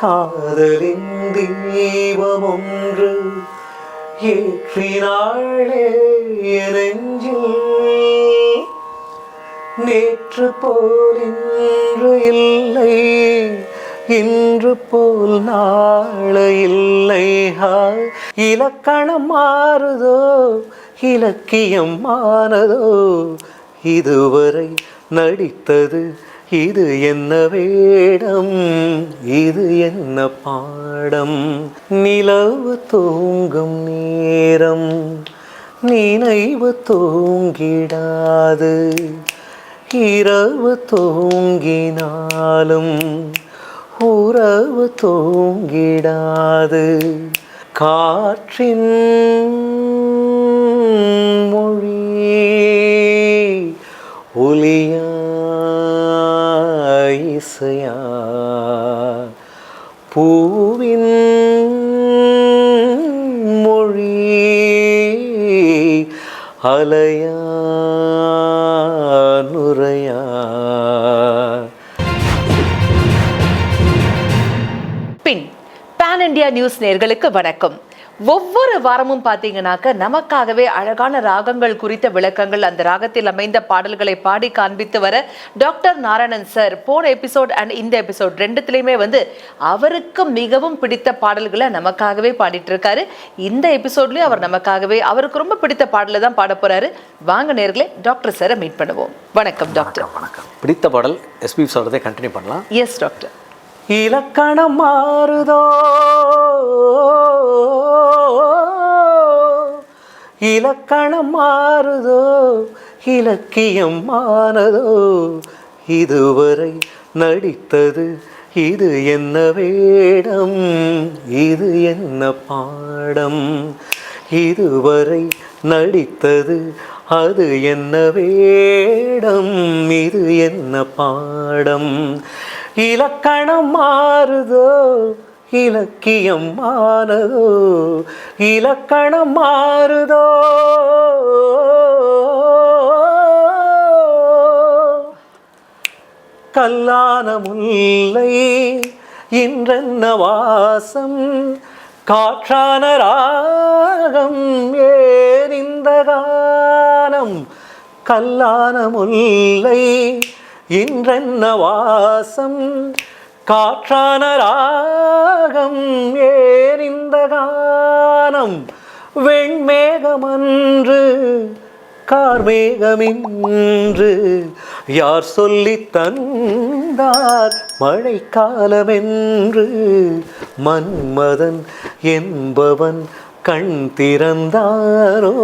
காதலின் தீபம் ஒன்று ஏற்றினாளே நெஞ்சில். நேற்று போல் இன்று இல்லை இன்று போல் நாளை இல்லை. இலக்கணம் மாறுதோ இலக்கியம் மானதோ இதுவரை நடித்தது இது என்ன வேடம்? இது என்ன பாடம்? நிலவு தூங்கும் நேரம் நினைவு தூங்கிடாது. இரவு தூங்கினாலும் உறவு தூங்கிடாது. காற்றின் மொழி ஒலியா ஆசையா? பூவின் மொழி அலையா நுரையா? பின் பேன் இண்டியா நியூஸ் நேர்களுக்கு வணக்கம். ஒவ்வொரு வாரமும் பார்த்தீங்கன்னாக்க நமக்காகவே அழகான ராகங்கள் குறித்த விளக்கங்கள் அந்த ராகத்தில் அமைந்த பாடல்களை பாடி காண்பித்து வர டாக்டர் நாராயணன் சார் போன எபிசோட் அண்ட் இந்த எபிசோட் ரெண்டுத்துலேயுமே வந்து அவருக்கு மிகவும் பிடித்த பாடல்களை நமக்காகவே பாடிட்டு இருக்காரு இந்த எபிசோட்லயும் அவர் நமக்காகவே அவருக்கு ரொம்ப பிடித்த பாடலை தான் பாட போறாரு. வாங்க நேர்களே டாக்டர் சாரை மீட் பண்ணுவோம். வணக்கம் டாக்டர். வணக்கம் பிடித்த பாடல் எஸ்பி சொல்கிறதே கண்டினியூ பண்ணலாம். Yes doctor. இலக்கணம் மாறுதோ? இலக்கணம் மாறுதோ இலக்கியம் மாறதோ இதுவரை நடித்தது இது என்ன வேடம் இது என்ன பாடம் இதுவரை நடித்தது அது என்ன வேடம் இது என்ன பாடம் இலக்கணம் மாறுதோ இலக்கியம் மாறுதோ? இலக்கணம் மாறுதோ? கல்லான முல்லை இன்றென்ன வாசம்? காற்றான ராகம் ஏறிந்த இந்த கானம் கல்லான முல்லை இன்றென்ன வாசம்? காற்றான ராகம் ஏன் கானம் வெண்மேகமன்று கார்மேகமின்று. யார் சொல்லி தந்தார் மழைக்காலமென்று? மன்மதன் என்பவன் கண் திறந்தானோ?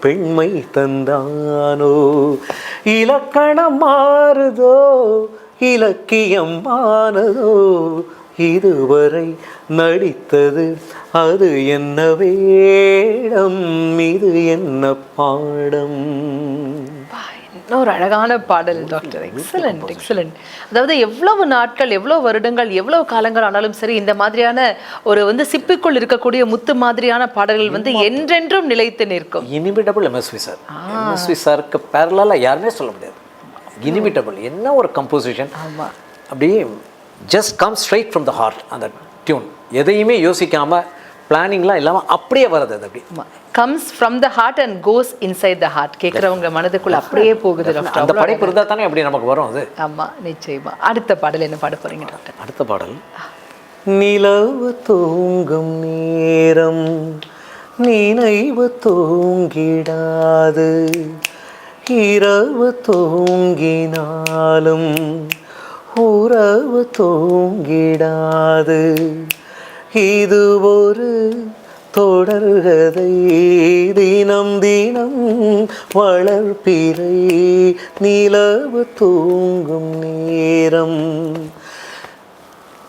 பெண்மை தந்தானோ? இலக்கணம் மாறுதோ? இலக்கியம் மானதோ இதுவரை நடித்தது அது என்ன வேடம்? இது என்ன பாடம்? இன்னொரு அழகான பாடல் டாக்டர். எக்ஸலண்ட் எக்ஸலண்ட் அதாவது எவ்வளவு நாட்கள் எவ்வளவு வருடங்கள் எவ்வளவு காலங்கள் ஆனாலும் சரி இந்த மாதிரியான ஒரு வந்து சிப்பிக்குள் இருக்கக்கூடிய முத்து மாதிரியான பாடல்கள் வந்து என்றென்றும் நிலைத்து நிற்கும். இனிமிட்டபிள் எம்எஸ்வி சார் எம்எஸ்வி சாருக்கு பேரலாக யாருமே சொல்ல முடியாது. இனிமிட்டபிள். என்ன ஒரு கம்போசிஷன் ஆமா. அப்படியே just come straight from the heart அந்த டியூன் எதையுமே யோசிக்காம பிளானிங்லாம் இல்லாமல் அப்படியே வருது அது அப்படி. Comes from the heart and goes inside the heart கேட்குறவங்க மனதுக்குள்ள அப்படியே போகுது டாக்டர் அந்த படைப்பு இருந்தால் தானே அப்படி நமக்கு வரும் அது. ஆமா நிச்சயமா. அடுத்த பாடல் என்ன பாட போறீங்க டாக்டர் அடுத்த பாடல். நிலவு தூங்கும் நேரம் நினைவு தூங்கிடாது. இரவு தூங்கினாலும் உறவு தூங்கிடாது. இது ஒரு தொடர்கதை தினம் தினம் வளர்ப்பிறை நிலவு தூங்கும் நேரம்.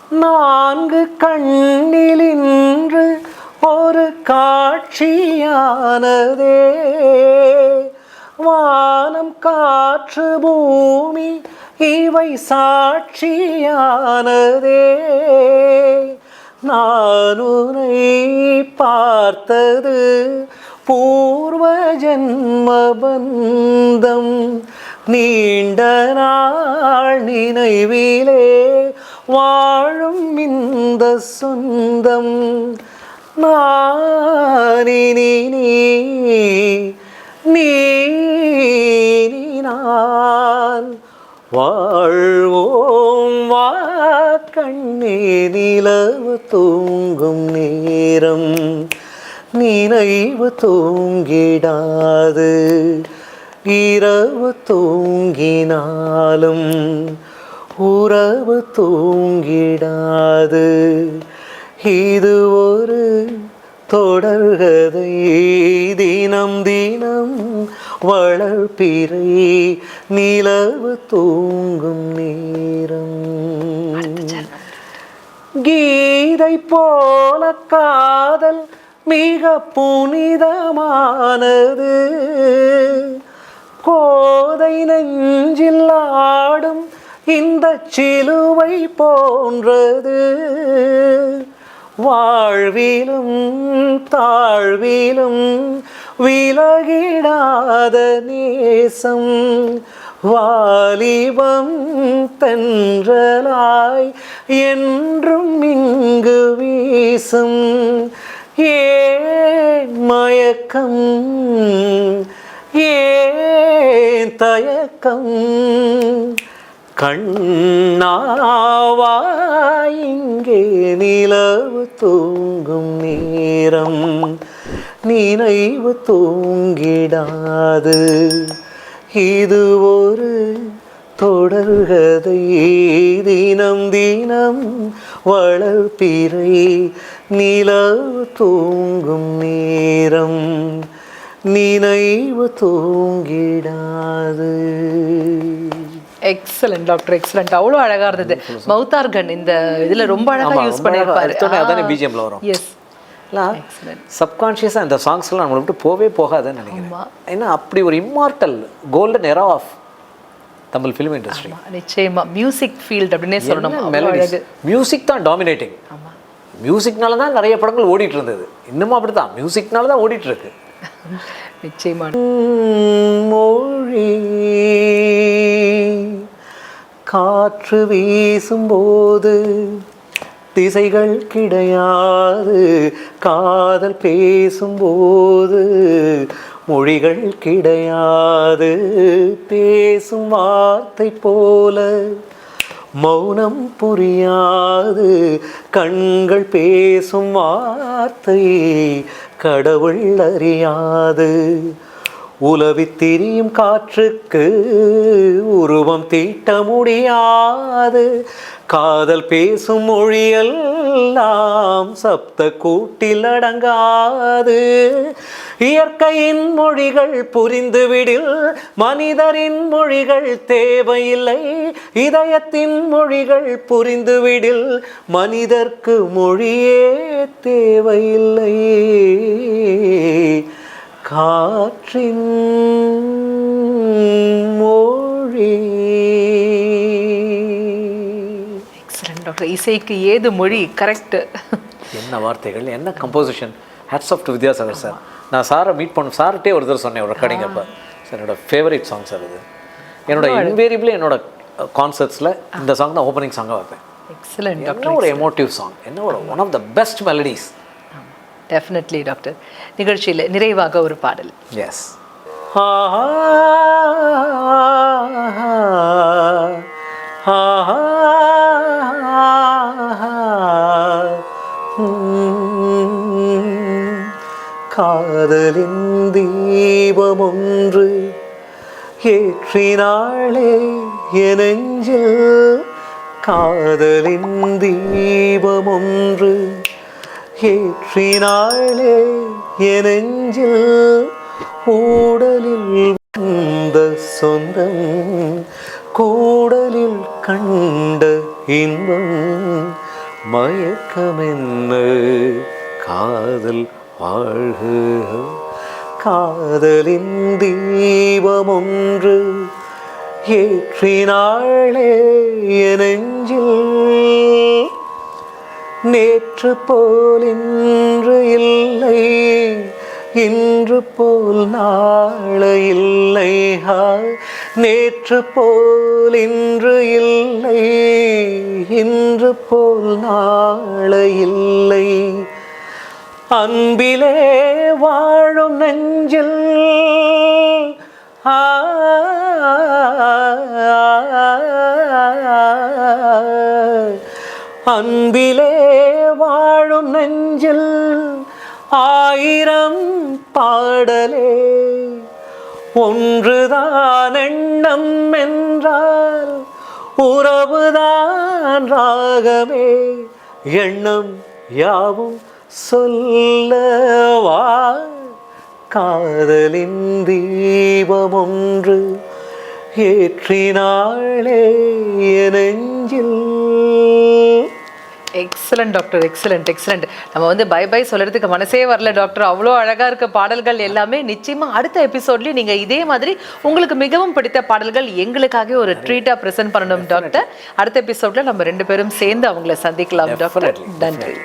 நான்கு கண்ணிலின்று ஒரு காட்சியானதே. காற்று பூமி இவை சாட்சியானதே. நானுனை பார்த்தது பூர்வ ஜன்ம பந்தம். நீண்ட நாள் நினைவிலே வாழும் இந்த சொந்தம். நானினி நீ நீ வாழ்வோம் வா நிலவு தூங்கும் நேரம். நினைவு தூங்கிடாது. இரவு தூங்கினாலும் உறவு தூங்கிடாது. இது ஒரு தொடர்கதை தினம் தினம் வளர்ப்பிறை நிலவு தூங்கும் நேரம். கீதை போல காதல் மிக புனிதமானது. கோதை நெஞ்சில் ஆடும் இந்த சிலுவை போன்றது. வாழ்விலும் தாழ்விலும் விலகிடாத நேசம் வாலிபம் தென்றலாய் என்றும் இங்கு வீசும். ஏன் மயக்கம்? ஏன் தயக்கம்? கண்ணாவா இங்கே நிலவு தூங்கும் நேரம் நினைவு தூங்கிடாது. இது ஒரு தொடர்கதை தினம் தினம் வளர்ப்பிறை நிலவு தூங்கும் நேரம் நினைவு தூங்கிடாது. எக்ஸலண்ட் டாக்டர் எக்ஸலண்ட் அவ்வளோ அழகா இருந்தது. மௌத்தார்கன் இந்த இதுல ரொம்ப அழகா ஆமா, யூஸ் பண்ணியிருப்பாரு. அதானே BGM ல வரும். எஸ் சப்கான்ஷியஸாக இந்த சாங்ஸ்லாம் நம்மளை விட்டு போவே போகாதுன்னு நினைக்கிறேன். ஏன்னா அப்படி ஒரு immortal golden era of Tamil film industry நிச்சயமா. மியூசிக் ஃபீல்ட் அப்படின்னே சொல்லணும். மியூசிக் தான் டாமினேட்டிங் மியூசிக்னால தான் நிறைய படங்கள் ஓடிட்டு இருந்தது. இன்னமும் அப்படி தான் மியூசிக்னால தான் ஓடிட்டு இருக்கு. நிச்சயமா. மொழி காற்று வீசும்போது திசைகள் கிடையாது. காதல் பேசும்போது மொழிகள் கிடையாது. பேசும் வார்த்தை போல மௌனம் புரியாது. கண்கள் பேசும் வார்த்தை கடவுள் அறியாது. உலவி திரியும் காற்றுக்கு உருவம் தீட்ட முடியாது காதல் பேசும் மொழியெல்லாம் சப்த கூட்டில் அடங்காது. இயற்கையின் மொழிகள் புரிந்துவிடில் மனிதரின் மொழிகள் தேவையில்லை. இதயத்தின் மொழிகள் புரிந்துவிடில் மனிதர்க்கு மொழியே தேவையில்லை. காற்றின் மொழி. எக்ஸலண்ட் டாக்டர் இசைக்கு ஏது மொழி? கரெக்ட் என்ன வார்த்தைகள் என்ன composition hats off to Vidyasagar sir நான் சாரை மீட் பண்ண சார்கிட்டே ஒரு தடவை சொன்னேன் ஒரு ரெக்கார்டிங் அப்போ. சார் என்னோட ஃபேவரட் சாங் சார் இது. என்னோட இன்வேரியபிளி என்னோட கான்சர்ட்ஸில் இந்த சாங் தான் ஓப்பனிங் சாங்காக வைப்பேன். எக்ஸலண்ட் என்ன ஒரு எமோட்டிவ் சாங் என்ன ஒரு one of the best melodies definitely doctor நிகழ்ச்சியில் நிறைவாக ஒரு பாடல். எஸ் காதலின் தீபம் ஒன்று ஏற்றினாளே என் நெஞ்சில் காதலின் தீபம் ஒன்று ஏற்றினாளே என் ஊடலில் வந்த சொந்தம் கூடலில் கண்ட இன்பம் மயக்கமென்ன காதல் வாழ்க. காதலின் தீபம் ஒன்று ஏற்றினாளே என் நெஞ்சில் நேற்று போல் இன்று இல்லை இன்று போல் நாளை இல்லை நேற்று போல் இன்று இல்லை இன்று போல் நாளை இல்லை அன்பிலே வாழும் நெஞ்சில் ஆ அன்பிலே நெஞ்சில் ஆயிரம் பாடலே. ஒன்றுதான் எண்ணம் என்றால் உறவுதான் ராகமே. எண்ணம் யாவும் சொல்லவா? காதலின் தீபம் ஒன்று ஏற்றினாளே நெஞ்சில். எக்ஸலண்ட் டாக்டர் எக்ஸலண்ட் எக்ஸலண்ட் நம்ம வந்து பை பை சொல்றதுக்கு மனசே வரல டாக்டர் அவ்வளோ அழகா இருக்க பாடல்கள் எல்லாமே நிச்சயமா அடுத்த எபிசோட்லயும் நீங்க இதே மாதிரி உங்களுக்கு மிகவும் பிடித்த பாடல்கள் எங்களுக்காக ஒரு ட்ரீட்டா பிரசன்ட் பண்ணணும் டாக்டர் அடுத்த எபிசோட்ல நம்ம ரெண்டு பேரும் சேர்ந்து அவங்கள சந்திக்கலாம் டாக்டர் நன்றி.